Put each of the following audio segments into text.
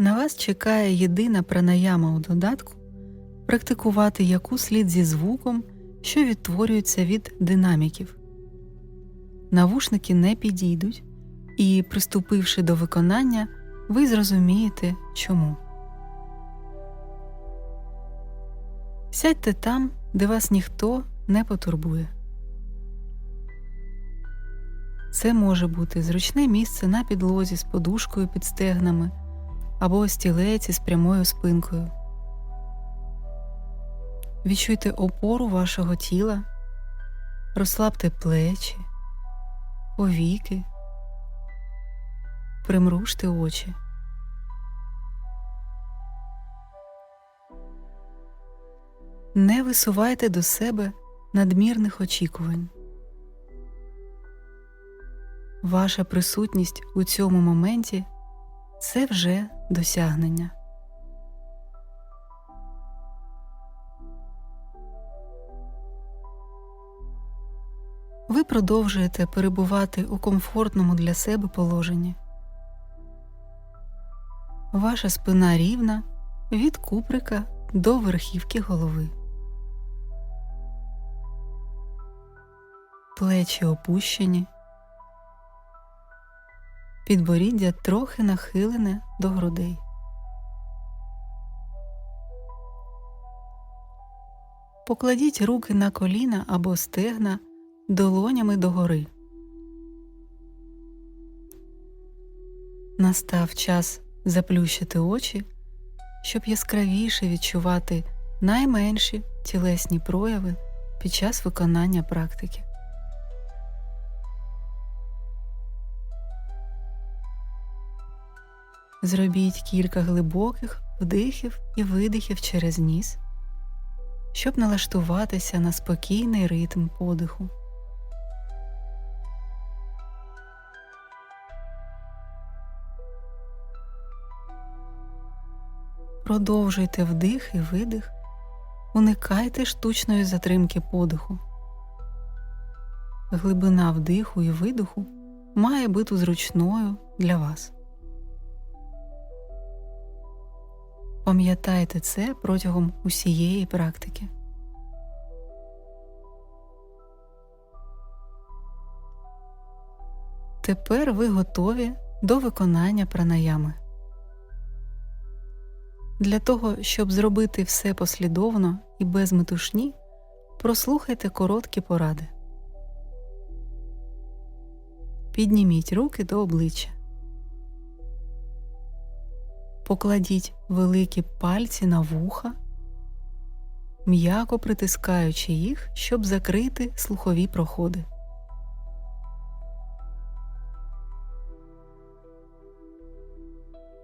На вас чекає єдина пранаяма у додатку, практикувати яку слід зі звуком, що відтворюється від динаміків. Навушники не підійдуть, і, приступивши до виконання, ви зрозумієте чому. Сядьте там, де вас ніхто не потурбує. Це може бути зручне місце на підлозі з подушкою під стегнами або стілець із прямою спинкою. Відчуйте опору вашого тіла, розслабте плечі, повіки, примружте очі. Не висувайте до себе надмірних очікувань. Ваша присутність у цьому моменті це вже досягнення. Ви продовжуєте перебувати у комфортному для себе положенні. Ваша спина рівна від куприка до верхівки голови. Плечі опущені. Підборіддя трохи нахилене до грудей. Покладіть руки на коліна або стегна долонями догори. Настав час заплющити очі, щоб яскравіше відчувати найменші тілесні прояви під час виконання практики. Зробіть кілька глибоких вдихів і видихів через ніс, щоб налаштуватися на спокійний ритм подиху. Продовжуйте вдих і видих, уникайте штучної затримки подиху. Глибина вдиху і видиху має бути зручною для вас. Пам'ятайте це протягом усієї практики. Тепер ви готові до виконання пранаями. Для того, щоб зробити все послідовно і без метушні, прослухайте короткі поради. Підніміть руки до обличчя. Покладіть великі пальці на вуха, м'яко притискаючи їх, щоб закрити слухові проходи.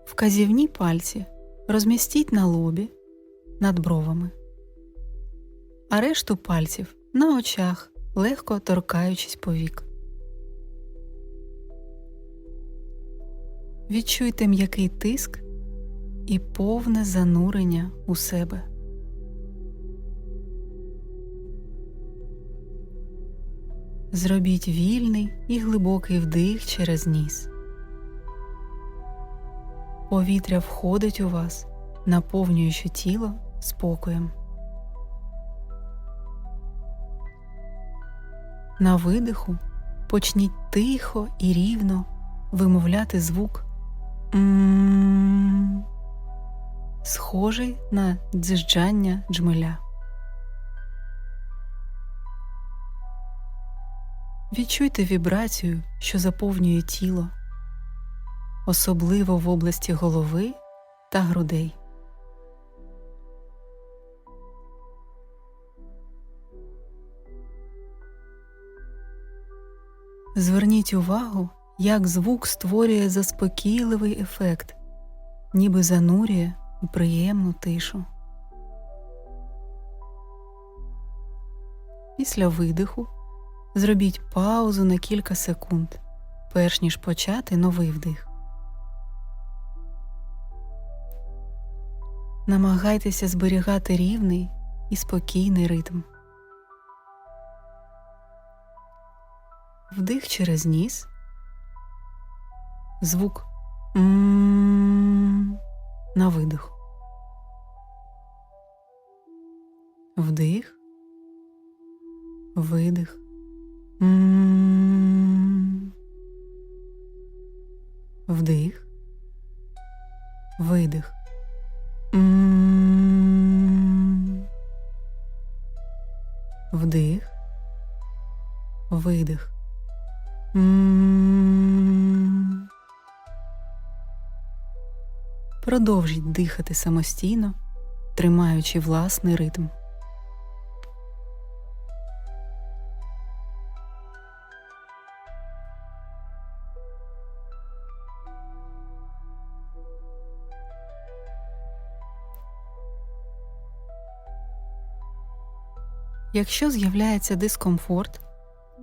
Вказівні пальці розмістіть на лобі над бровами, а решту пальців на очах, легко торкаючись повік. Відчуйте м'який тиск і повне занурення у себе. Зробіть вільний і глибокий вдих через ніс. Повітря входить у вас, наповнюючи тіло спокоєм. На видиху почніть тихо і рівно вимовляти звук м схожий на дзижджання джмеля. Відчуйте вібрацію, що заповнює тіло, особливо в області голови та грудей. Зверніть увагу, як звук створює заспокійливий ефект, ніби занурює у приємну тишу. Після видиху зробіть паузу на кілька секунд, перш ніж почати новий вдих. Намагайтеся зберігати рівний і спокійний ритм. Вдих через ніс, звук м на видиху. Вдих, видих. М. Вдих, видих. М. Вдих, видих. М. Продовжіть дихати самостійно, тримаючи власний ритм. Якщо з'являється дискомфорт,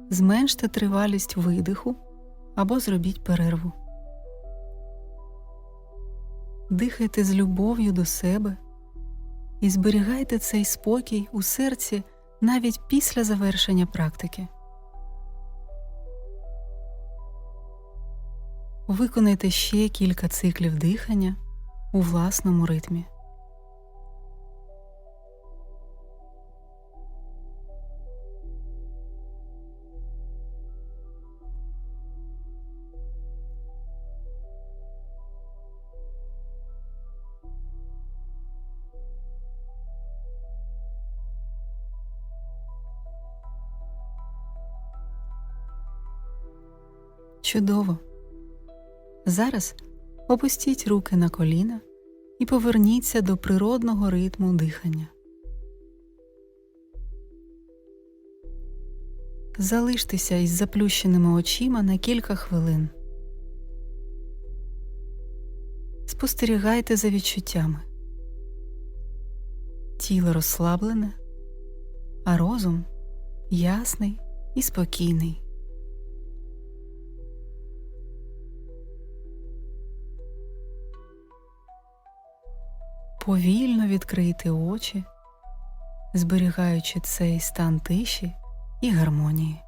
зменште тривалість видиху або зробіть перерву. Дихайте з любов'ю до себе і зберігайте цей спокій у серці навіть після завершення практики. Виконайте ще кілька циклів дихання у власному ритмі. Чудово. Зараз опустіть руки на коліна і поверніться до природного ритму дихання. Залиштеся із заплющеними очима на кілька хвилин. Спостерігайте за відчуттями. Тіло розслаблене, а розум ясний і спокійний. Повільно відкрийте очі, зберігаючи цей стан тиші і гармонії.